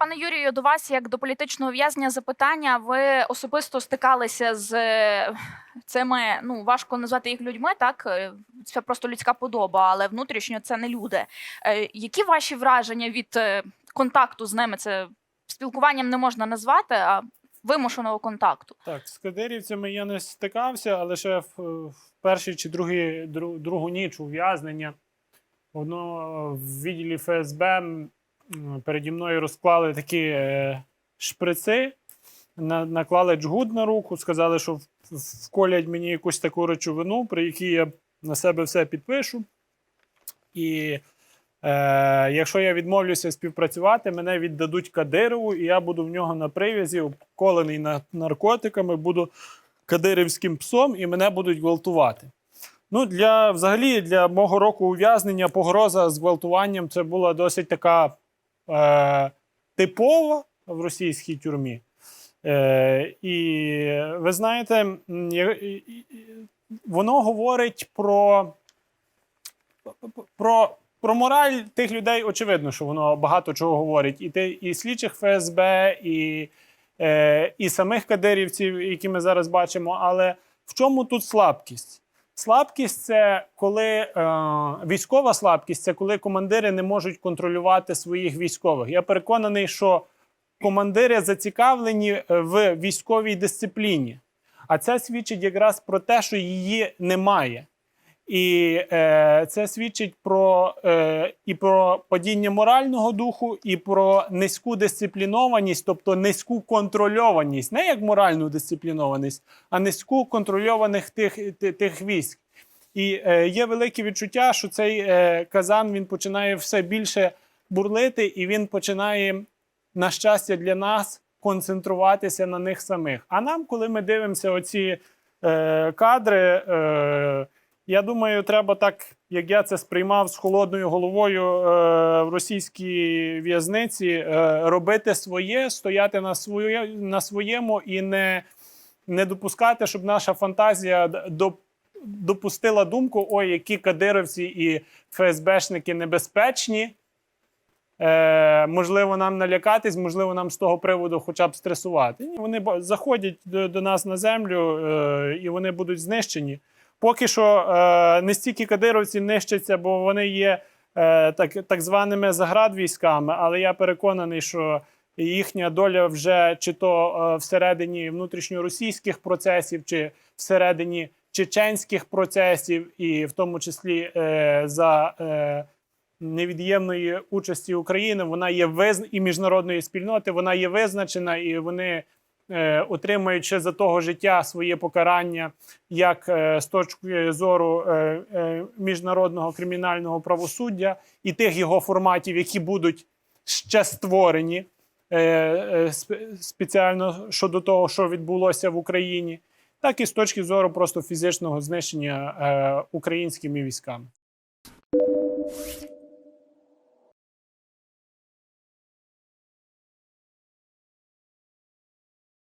Пане Юрію, до вас як до політичного в'язня запитання. Ви особисто стикалися з е, цими, ну важко назвати їх людьми, так е, це просто людська подоба, але внутрішньо це не люди. Е, Які ваші враження від контакту з ними? Це спілкуванням не можна назвати, а вимушеного контакту. Так, з кадирівцями я не стикався, але ще в, першій чи другій, другу ніч ув'язнення воно в відділі ФСБ переді мною розклали такі е, шприци, наклали джгут на руку, сказали, що вколять мені якусь таку речовину, при якій я на себе все підпишу. І Е, якщо я відмовлюся співпрацювати, мене віддадуть Кадирову, і я буду в нього на прив'язі, обколений на наркотиками, буду кадирівським псом, і мене будуть гвалтувати. Ну, для взагалі, для мого року ув'язнення погроза з гвалтуванням це була досить така е, типова в російській тюрмі. Е, і ви знаєте, воно говорить про про, про мораль тих людей, очевидно, що воно багато чого говорить. І, те, і слідчих ФСБ, і, е, і самих кадирівців, які ми зараз бачимо. Але в чому тут слабкість? Слабкість це коли е, військова слабкість це коли командири не можуть контролювати своїх військових. Я переконаний, що командири зацікавлені е, в військовій дисципліні. А це свідчить якраз про те, що її немає. І е, це свідчить про е, і про падіння морального духу, і про низьку дисциплінованість, тобто низьку контрольованість, не як моральну дисциплінованість, а низьку контрольованих тих, тих, військ. І е, є велике відчуття, що цей е, казан він починає все більше бурлити, і він починає, на щастя, для нас концентруватися на них самих. А нам, коли ми дивимося оці е, кадри. Е, я думаю, треба так, як я це сприймав з холодною головою е, в російській в'язниці, е, робити своє, стояти на, своє, на своєму і не, не допускати, щоб наша фантазія д- доп- допустила думку: ой, які кадировці і ФСБшники небезпечні. Е, можливо, нам налякатись, можливо, нам з того приводу хоча б стресувати. Вони заходять до, до нас на землю е, і вони будуть знищені. Поки що е, не стільки кадировці нищаться, бо вони є е, так, так званими заградвійськами, але я переконаний, що їхня доля вже чи то е, всередині внутрішньоросійських процесів, чи всередині чеченських процесів, і в тому числі за невід'ємної участі України, вона є визн... і міжнародної спільноти, вона є визначена, і вони е, отримують ще за того життя своє покарання, як е, з точки зору е, міжнародного кримінального правосуддя і тих його форматів, які будуть ще створені сп- спеціально щодо того, що відбулося в Україні, так і з точки зору просто фізичного знищення українськими військами.